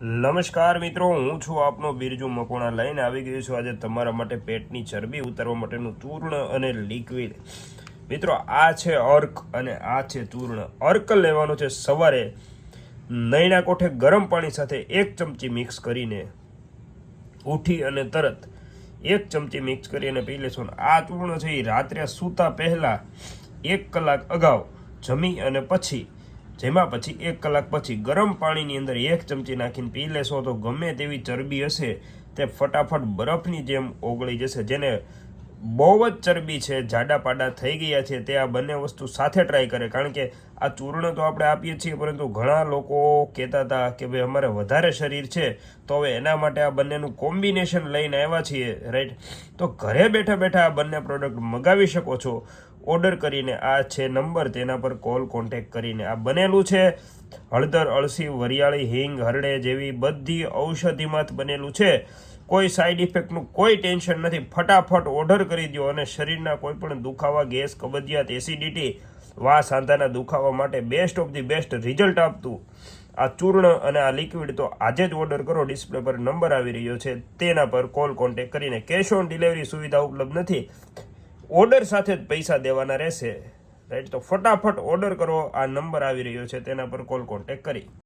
નમસ્કાર મિત્રો, હું છું આપનો બિરજુ મકોણા. લઈને આવી ગયો છું આજે તમારા માટે પેટની ચરબી ઉતારવા માટેનું ચૂર્ણ અને લિક્વિડ મિત્રો, આ છે અર્ક અને આ છે ચૂર્ણ. અર્ક લેવાનો છે સવારે નૈણા કોઠે ગરમ પાણી સાથે એક ચમચી મિક્સ કરીને ઉઠી અને તરત એક ચમચી મિક્સ કરી અને પી લેશો. આ ચૂર્ણ છે એ રાત્રે સૂતા પહેલાં એક કલાક અગાઉ જમી અને પછી જેમાં પછી એક કલાક પછી ગરમ પાણીની અંદર એક ચમચી નાખીને પી લેશો તો ગમે તેવી ચરબી હશે તે ફટાફટ બરફની જેમ ઓગળી જશે, જેને બહુ જ ચરબી છે જાડા પાડા થઈ ગયા છે, તે આ બંને વસ્તુ સાથે ટ્રાય કરે. કારણ કે આ ચૂર્ણ તો આપણે આપીએ છીએ, પરંતુ ઘણા લોકો કહેતા હતા કે ભાઈ અમારે વધારે શરીર છે, તો હવે એના માટે આ બંનેનું કોમ્બિનેશન લઈને આવ્યા છીએ રાઈટ તો ઘરે બેઠા બેઠા આ બંને પ્રોડક્ટ મગાવી શકો છો. ઓર્ડર કરીને આ છે નંબર, તેના પર કોલ કોન્ટેક કરીને. આ બનેલું છે હળદર, અળસી, વરિયાળી, હિંગ, હરડે જેવી બધી ઔષધિમાં બનેલું છે. કોઈ સાઈડ ઇફેક્ટનું કોઈ ટેન્શન નથી. ફટાફટ ઓર્ડર કરી દો અને શરીરના કોઈ પણ દુખાવા, ગેસ, કબજિયાત, એસિડિટી વા સાંધાના દુખાવા માટે best of the best result આપતું. આ ચૂર્ણ અને આ લિક્વિડ તો આજે જ ઓર્ડર કરો. ડિસ્પ્લે પર નંબર આવી રહ્યો છે. તેના પર કોલ કોન્ટેક કરીને. કેશ ઓન ડિલિવરી સુવિધા ઉપલબ્ધ નથી. ઓર્ડર સાથે જ પૈસા દેવાના રહેશે. રાઈટ તો ફટાફટ ઓર્ડર કરો. આ નંબર આવી રહ્યો છે. તેના પર કોલ કોન્ટેક કરી.